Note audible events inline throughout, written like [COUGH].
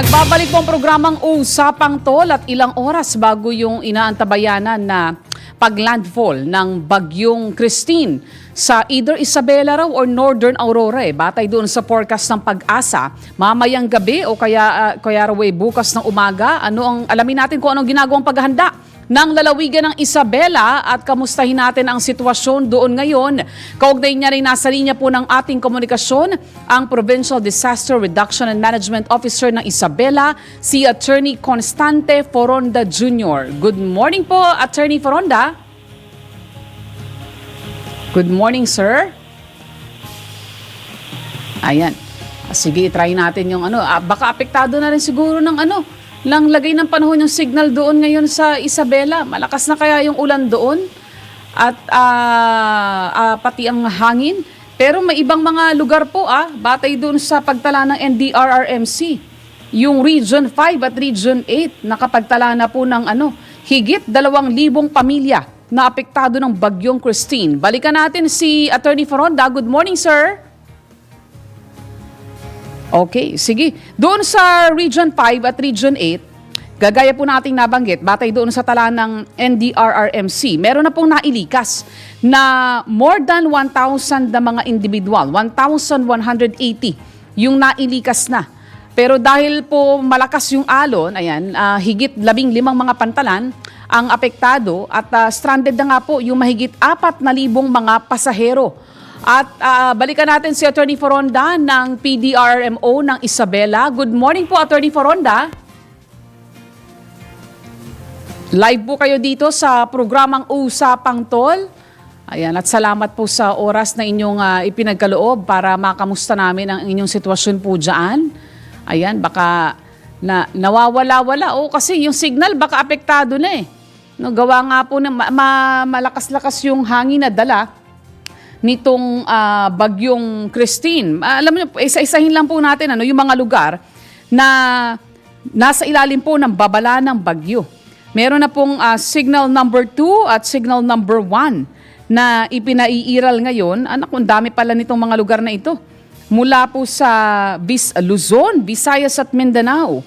Nagbabalik po ang programang Usapang Tol at ilang oras bago yung inaantabayanan na paglandfall ng bagyong Christine sa either Isabela raw or Northern Aurora eh. Batay doon sa forecast ng pag-asa, mamayang gabi o kaya, ah, kaya raw eh, bukas ng umaga, ano ang alamin natin kung anong ginagawang paghahanda ng lalawigan ng Isabela at kamustahin natin ang sitwasyon doon ngayon. Kaugnay niya rin nasa linya po ng ating komunikasyon ang Provincial Disaster Reduction and Management Officer ng Isabela, si Attorney Constante Foronda Jr. Good morning po, Attorney Foronda. Good morning, sir. Ayan. Sige, try natin yung ano. Ah, baka apektado na rin siguro ng ano, lang lagay ng panahon yung signal doon ngayon sa Isabela. Malakas na kaya yung ulan doon at ah, ah, pati ang hangin. Pero may ibang mga lugar po ah, batay doon sa pagtala ng NDRRMC. Yung Region 5 at Region 8 nakapagtala na po ng ano, higit 2,000 pamilya na apektado ng bagyong Christine. Balikan natin si Attorney Foronda. Good morning, sir. Okay, sige. Doon sa Region 5 at Region 8, gagaya po nating nabanggit, batay doon sa tala ng NDRRMC, meron na pong nailikas na more than 1,000 na mga individual, 1,180 yung nailikas na. Pero dahil po malakas yung alon, ayan, ah, higit labing limang mga pantalan ang apektado at ah, stranded na nga po yung mahigit apat na libong mga pasahero. At ah, balikan natin si Attorney Foronda ng PDRMO ng Isabela. Good morning po, Attorney Foronda. Live po kayo dito sa programang Usapang Tol. Ayan, at salamat po sa oras na inyong ah, ipinagkaloob para makamusta namin ang inyong sitwasyon po dyan. Ayan, baka na, nawawala-wala. O kasi yung signal baka apektado na eh. No, gawa nga po na ma- ma- malakas-lakas yung hangin na dala nitong ah, bagyong Christine. Ah, alam niyo, isa-isahin lang po natin ano, yung mga lugar na nasa ilalim po ng babala ng bagyo. Meron na pong ah, signal number 2 at signal number 1 na ipinaiiral ngayon. Anak, ang dami pala nitong mga lugar na ito. Mula po sa Bis Luzon, Visayas at Mindanao.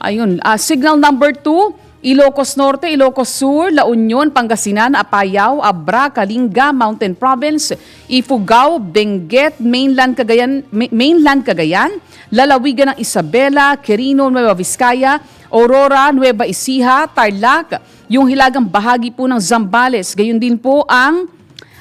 Ayun, ah, signal number 2, Ilocos Norte, Ilocos Sur, La Union, Pangasinan, Apayao, Abra, Kalinga, Mountain Province, Ifugao, Benguet, Mainland Cagayan, Ma- Mainland Cagayan, lalawigan ng Isabela, Quirino, Nueva Vizcaya, Aurora, Nueva Ecija, Tarlac, yung hilagang bahagi po ng Zambales, gayon din po ang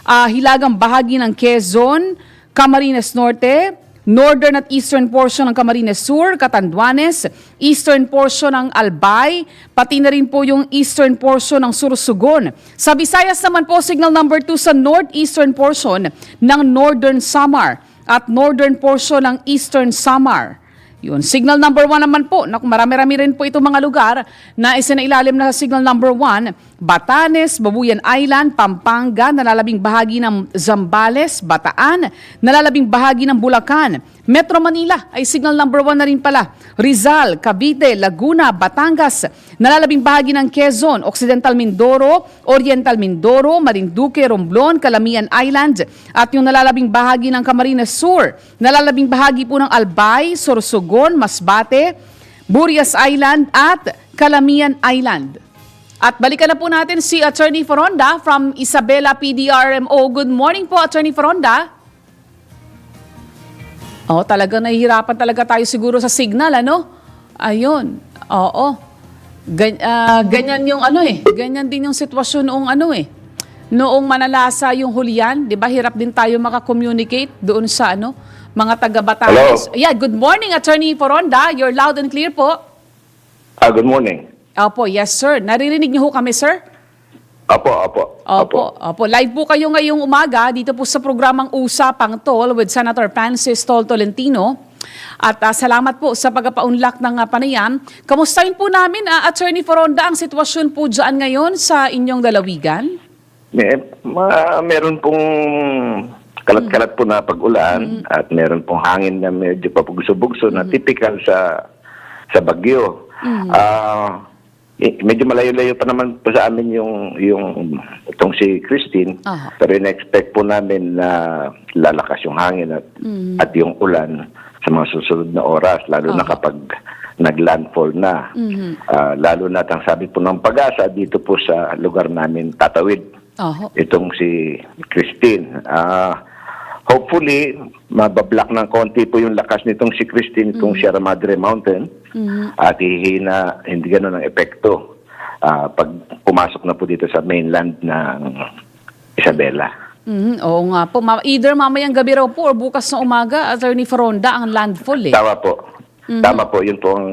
ah, hilagang bahagi ng Quezon, Camarines Norte, northern at eastern portion ng Camarines Sur, Catanduanes, eastern portion ng Albay, pati na rin po yung eastern portion ng Sursugon. Sa Visayas naman po, signal number 2 sa northeastern portion ng Northern Samar at northern portion ng Eastern Samar. Yun. Signal number 1 naman po, naku, marami-rami rin po itong mga lugar na isinailalim na signal number 1, Batanes, Babuyan Island, Pampanga, nalalabing bahagi ng Zambales, Bataan, nalalabing bahagi ng Bulacan. Metro Manila ay signal number 1 na rin pala. Rizal, Cavite, Laguna, Batangas, nalalabing bahagi ng Quezon, Occidental Mindoro, Oriental Mindoro, Marinduque, Romblon, Calamian Island, at yung nalalabing bahagi ng Camarines Sur, nalalabing bahagi po ng Albay, Sorsogon, Masbate, Burias Island at Calamian Island. At balikan na po natin si Attorney Foronda from Isabela PDRMO. Good morning po, Attorney Foronda. Oh, talaga nahihirapan talaga tayo siguro sa signal, ano? Ayun. Oo. Gan- ah, ganyan yung ano eh. Ganyan din yung sitwasyon noong ano eh. Noong manalasa yung Hulyan, 'di ba? Hirap din tayo maka-communicate doon sa ano, mga taga Batangas. Yeah, good morning Attorney Foronda. You're loud and clear po. Ah, good morning. Opo, yes sir. Naririnig niyo ho kami, sir? Apo, apo. Opo, opo. Live po kayo ngayong umaga dito po sa programang Usapang Tol with Senator Francis Tol Tolentino. At ah, salamat po sa pagpapaunlak ng uh, panayam. Kamustahin po namin, ah, Attorney Foronda, ang sitwasyon po dyan ngayon sa inyong dalawigan? May, ma, meron pong kalat-kalat po na pag-ulan at meron pong hangin na medyo papugso-bugso na typical sa sa bagyo. Ah, eh, medyo malayo-layo pa naman po sa amin yung yung itong si Christine. Aha. Pero in-expect po namin na lalakas yung hangin at at yung ulan sa mga susunod na oras lalo na Aha. kapag naglandfall na. Mhm. Ah, lalo na ang sabi po ng pag-asa dito po sa lugar namin tatawid Oho. itong si Christine. Ah, hopefully, mabablock ng konti po yung lakas nitong si Christine, itong Sierra Madre Mountain. At hihina, hindi ganun ang epekto ah, pag pumasok na po dito sa mainland ng Isabela. Mhm, Oo nga po. Ma- Either mamayang gabi raw po or bukas na umaga, Attorney Foronda, ang landfall eh. Tama po. Tama po, yun po ang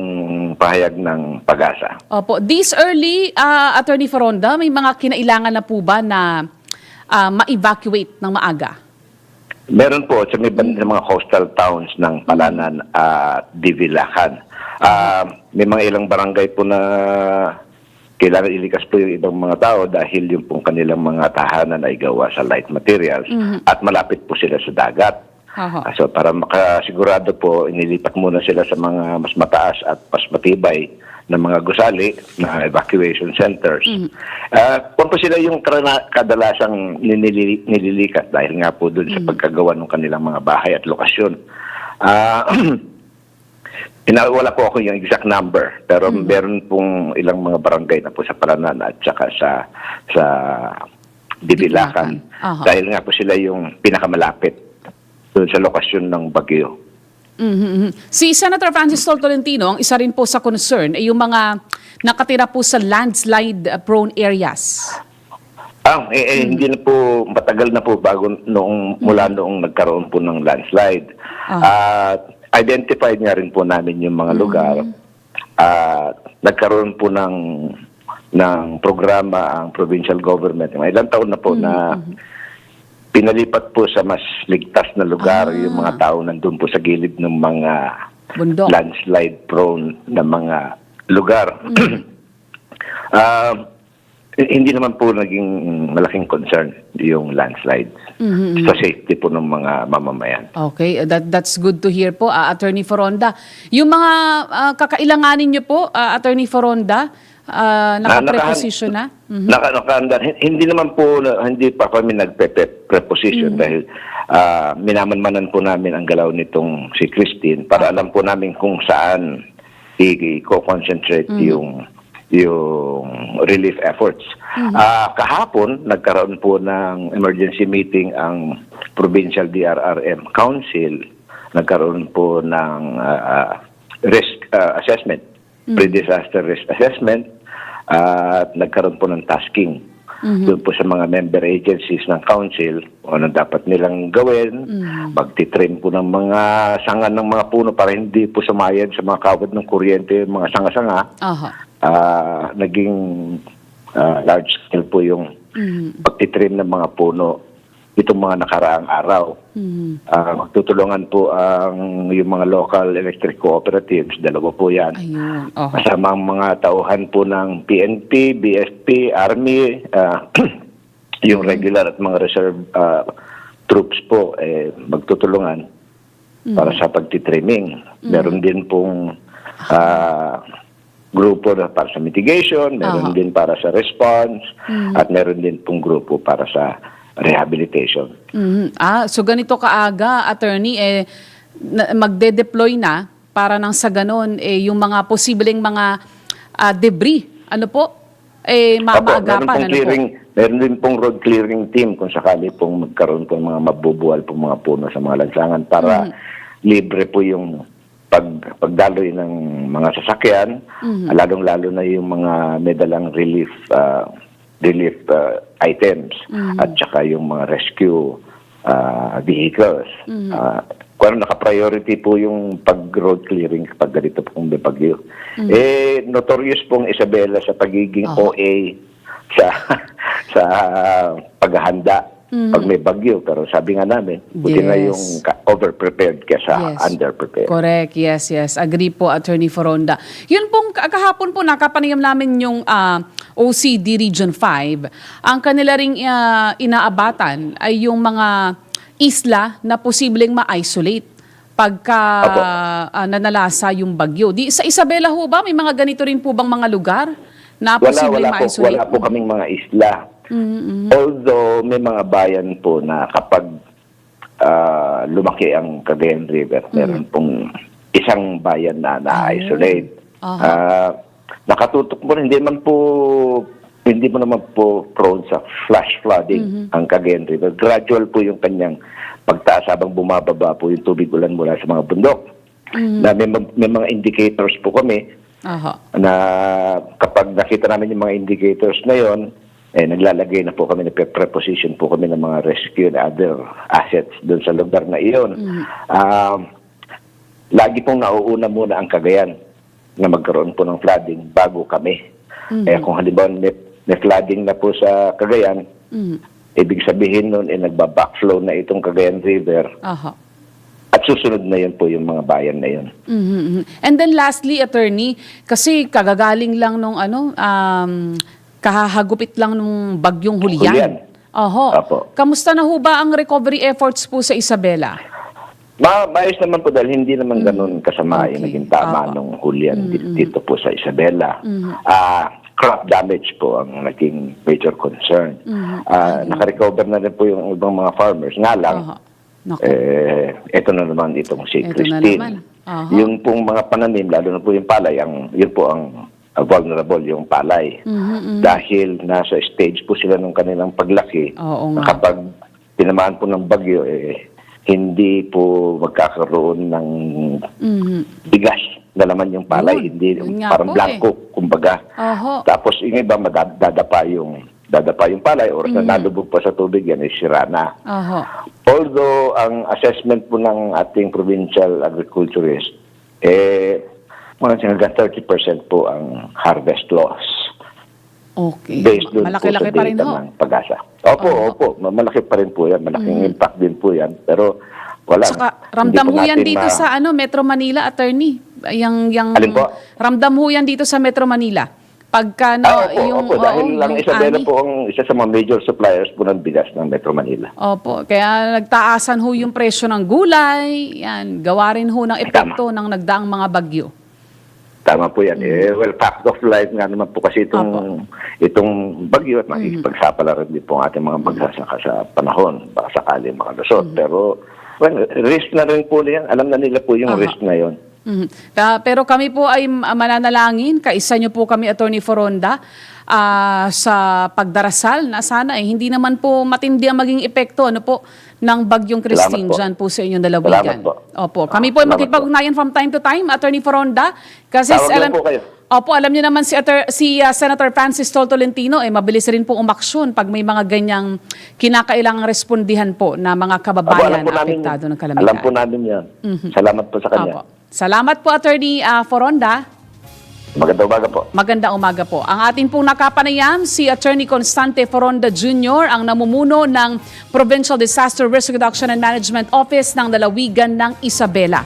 pahayag ng pag-asa. Opo. This early, ah, Attorney Foronda, may mga kinailangan na po ba na ah, ma-evacuate ng maaga? Meron po sa may sa mga coastal towns ng Palanan at Divilacan. Ah, may mga ilang barangay po na kailangan ilikas po yung ibang mga tao dahil yung pong kanilang mga tahanan ay gawa sa light materials at malapit po sila sa dagat. Ah, So para makasigurado po, inilipat muna sila sa mga mas mataas at mas matibay na mga gusali na evacuation centers. Ah, kung po sila yung kadalasang ninili- nililikat dahil nga po doon sa pagkagawa ng kanilang mga bahay at lokasyon. Ah, [CLEARS THROAT] ina- wala po ako yung exact number, pero meron pong ilang mga barangay na po sa Paranan at saka sa sa Dibilacan. Aha. Dahil nga po sila yung pinakamalapit doon sa lokasyon ng bagyo. Mhm, mhm. Si Senator Francis Tol Tolentino, ang isa rin po sa concern ay yung mga nakatira po sa landslide-prone areas. Ah, eh, eh, hindi na po, matagal na po bago noong, mula noong nagkaroon po ng landslide. At identified nga rin po namin yung mga lugar. At nagkaroon po ng ng programa ang provincial government. May ilang taon na po na pinalipat po sa mas ligtas na lugar yung mga tao nandun po sa gilid ng mga Bundok. landslide prone na mga lugar. [CLEARS THROAT] Ah, hindi naman po naging malaking concern yung landslides sa safety po ng mga mamamayan. Okay, uh, that that's good to hear po, ah, Attorney Foronda. Yung mga ah, kakailanganin niyo po, ah, Attorney Foronda, uh, naka-preposition na? Mhm. Naka. Hin- Hindi naman po, hindi pa kami nagpe-preposition Mm-hmm. dahil ah, minamanmanan po namin ang galaw nitong si Christine para alam po namin kung saan i-concentrate Mm-hmm. yung yung relief efforts. Mm-hmm. Ah, kahapon, nagkaroon po ng emergency meeting ang Provincial DRRM Council. Nagkaroon po ng ah, risk ah, assessment, pre-disaster risk assessment, at nagkaroon po ng tasking doon po sa mga member agencies ng council ano dapat nilang gawin, magtitrim po ng mga sanga ng mga puno para hindi po sumayad sa mga kawad ng kuryente, mga sanga-sanga Aha. Ah naging ah, large scale po yung pagtitrim ng mga puno itong mga nakaraang araw. Mhm. Ah, magtutulungan po ang yung mga local electric cooperatives, dalawa po yan. Ayun. Aha. Kasama ang mga tauhan po ng PNP, BSP, Army, ah, [CLEARS THROAT] yung regular at mga reserve ah, troops po eh, magtutulungan para sa pagtitrimming. Meron din pong ah, grupo na para sa mitigation, meron Aha. din para sa response, at meron din pong grupo para sa rehabilitation. Mhm. Ah, so ganito kaaga, attorney, eh, na- magde-deploy na para nang sa ganon, eh, yung mga posibleng mga ah, debris, ano po, eh, ma- Opo, meron maagapan, pong ano clearing, po? meron din pong road clearing team kung sakali pong magkaroon po ng mga mabubuwal po mga puno sa mga lansangan para libre po yung pag pagdaloy ng mga sasakyan, lalong-lalo na yung mga medalang relief ah, relief ah, items at saka yung mga rescue ah, vehicles. Ah, kung ano, naka-priority po yung pag-road clearing kapag ganito pong may bagyo. Eh, notorious pong Isabela sa pagiging Oh. OA sa [LAUGHS] sa paghahanda pag may bagyo. Pero sabi nga namin, buti na Yes. yung ka- over-prepared kesa Yes. under-prepared. Correct, yes, yes. Agree po, Attorney Foronda. Yun pong, ka- kahapon po, nakapanayam namin yung ah, OCD Region 5. Ang kanila ring ah, inaabatan ay yung mga isla na posibleng ma-isolate pagka ah, nanalasa yung bagyo. Di, sa Isabela ho ba, may mga ganito rin po bang mga lugar na Wala, posible wala po, ma-isolate? wala po kaming mga isla. Although may mga bayan po na kapag ah, lumaki ang Cagayan River, meron pong isang bayan na na-isolate. Aha. Ah, nakatutok mo hindi man po hindi mo naman po prone sa flash flooding ang Cagayan River. Gradual po yung kanyang pagtaas habang bumababa po yung tubig ulan mula sa mga bundok. Na may, ma- may mga indicators po kami Aha. na kapag nakita namin yung mga indicators na yon, eh, naglalagay na po kami, nagpe-preposition po kami ng mga rescue and other assets doon sa lugar na iyon. Um, lagi pong nauuna muna ang Cagayan na magkaroon po ng flooding bago kami. Eh, kung halimbawa may, may flooding na po sa Cagayan, Mhm. ibig sabihin nun, eh, nagba-backflow na itong Cagayan River Aha. at susunod na yun po yung mga bayan na yun. Mhm, mhm. And then lastly, attorney, kasi kagagaling lang nung ano, um, kahahagupit lang nung bagyong Hulian. Hulian. Oho. Apo. Kamusta na ho ba ang recovery efforts po sa Isabela? Ma maayos naman po dahil hindi naman ganun kasama Okay. yung naging tama Apo. nung Julian di- dito po sa Isabela. Ah, crop damage po ang naging major concern. Ah, naka-recover na rin po yung ibang mga farmers. Nga lang. Naku. eh, ito na naman itong si Ito na naman. Aha. Yung pong mga pananim, lalo na po yung palay, ang, yun po ang ah, vulnerable yung palay. Mhm, Dahil nasa stage po sila ng kanilang paglaki, Oo nga. kapag tinamaan po ng bagyo, eh, hindi po magkakaroon ng Mhm. bigas na laman yung palay. Yun. Hindi, Yun parang po blanco, kumbaga. Oho. Tapos yung iba, madadapa yung dadapa yung palay or Mm-hmm. na nalubog pa sa tubig yan, eh, sira na. Oho. Although ang assessment po ng ating provincial agriculturist, eh, mga hanggang 30% po ang harvest loss. Okay. Based doon Malaki-laki po sa pa rin data ho. ng pag-asa. Opo, Oo. opo. Malaki pa rin po yan. Malaking impact din po yan. Pero wala. Saka ramdam ho yan dito sa ano Metro Manila, attorney. Yang yang Alin po? ramdam ho yan dito sa Metro Manila. Pagka no, Ah, opo, yung opo. Dahil oo, lang yung Isabela ani. po ang isa sa mga major suppliers po ng bigas ng Metro Manila. Opo, kaya nagtaasan ho yung presyo ng gulay. Yan, gawa rin ho ng epekto ng nagdaang mga bagyo. Tama po yan. Eh, well, fact of life nga naman po kasi itong, itong bagyo at makikipagsapala rin din po ang ating mga magsasaka sa panahon. Baka sakali makalusot. Pero, well, risk na rin po yan. Alam na nila po yung Aha. risk na yon. Mhm. Ka- Pero kami po ay mananalangin, kaisa niyo po kami, Attorney Foronda, ah, sa pagdarasal na sana eh, hindi naman po matindi ang maging epekto ano po, ng bagyong Christine dyan po sa inyong dalawigan. Salamat po. Opo. Kami po ay Salamat makipag-ugnayan from time to time, Attorney Foronda. Kasi Tawag lang po kayo. Opo, alam niyo naman si, Atter- si ah, Senator Francis Tolentino eh mabilis rin po umaksyon pag may mga ganyang kinakailangang respondihan po na mga Opo, kababayan alam po na namin, apektado ng kalamidad. alam po namin yan. Salamat po sa kanya. Opo. Salamat po, Attorney ah, Foronda. Magandang umaga po. Magandang umaga po. Ang atin pong nakapanayam, si Attorney Constante Foronda Jr., ang namumuno ng Provincial Disaster Risk Reduction and Management Office ng Lalawigan ng Isabela.